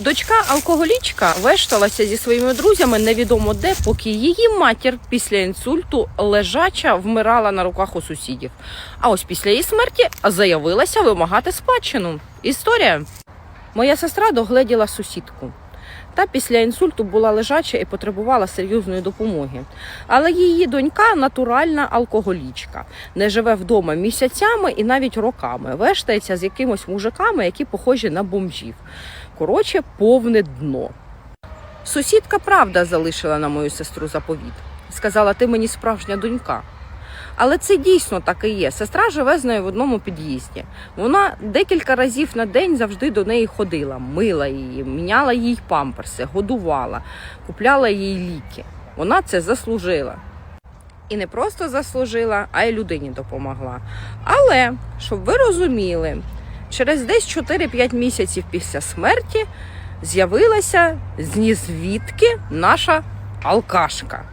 Дочка алкоголічка вешталася зі своїми друзями невідомо де, поки її матір після інсульту лежача вмирала на руках у сусідів. А ось після її смерті заявилася вимагати спадщину. Історія. Моя сестра догледіла сусідку. Та після інсульту була лежача і потребувала серйозної допомоги. Але її донька натуральна алкоголічка, не живе вдома місяцями і навіть роками. Вештається з якимось мужиками, які похожі на бомжів. Коротше, повне дно. Сусідка правда залишила на мою сестру заповіт. Сказала, ти мені справжня донька. Але це дійсно так і є. Сестра живе з нею в одному під'їзді. Вона декілька разів на день завжди до неї ходила, мила її, міняла їй памперси, годувала, купляла їй ліки. Вона це заслужила. І не просто заслужила, а й людині допомогла. Але, щоб ви розуміли, через десь 4-5 місяців після смерті з'явилася з нізвідки наша алкашка.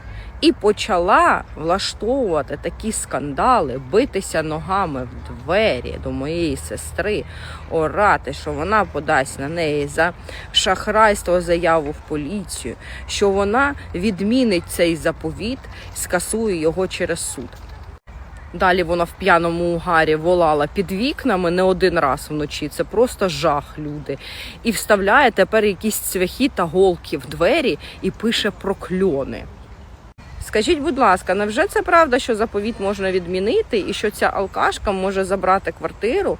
І почала влаштовувати такі скандали, битися ногами в двері до моєї сестри, орати, що вона подасть на неї за шахрайство заяву в поліцію, що вона відмінить цей заповіт, скасує його через суд. Далі вона в п'яному угарі волала під вікнами не один раз вночі. Це просто жах, люди. І вставляє тепер якісь цвяхи та голки в двері і пише прокльони. Скажіть, будь ласка, невже це правда, що заповіт можна відмінити, і що ця алкашка може забрати квартиру,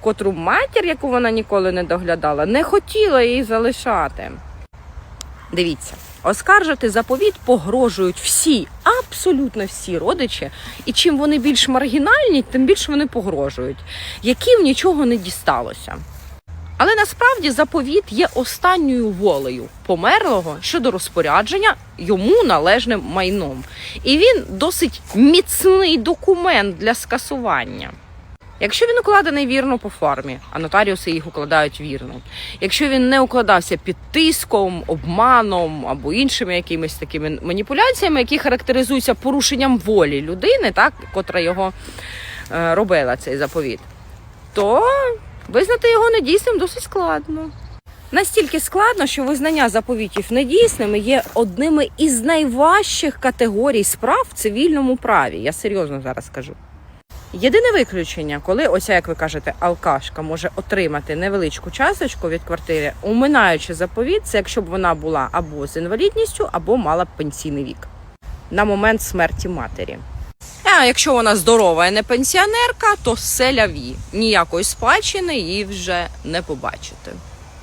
котру матір, яку вона ніколи не доглядала, не хотіла її залишати? Дивіться, оскаржити заповіт погрожують всі, абсолютно всі родичі. І чим вони більш маргінальні, тим більше вони погрожують, яким нічого не дісталося. Але насправді заповіт є останньою волею померлого щодо розпорядження йому належним майном. І він досить міцний документ для скасування. Якщо він укладений вірно по формі, а нотаріуси їх укладають вірно. Якщо він не укладався під тиском, обманом або іншими якимись такими маніпуляціями, які характеризуються порушенням волі людини, так, котра його е, робила цей заповіт, то визнати його недійсним досить складно. Настільки складно, що визнання заповітів недійсними є одними із найважчих категорій справ в цивільному праві. Я серйозно зараз кажу. Єдине виключення, коли ось як ви кажете, алкашка може отримати невеличку часточку від квартири, уминаючи заповіт, це якщо б вона була або з інвалідністю, або мала б пенсійний вік на момент смерті матері. Якщо вона здорова і не пенсіонерка, то селяві ніякої спадщини її вже не побачити.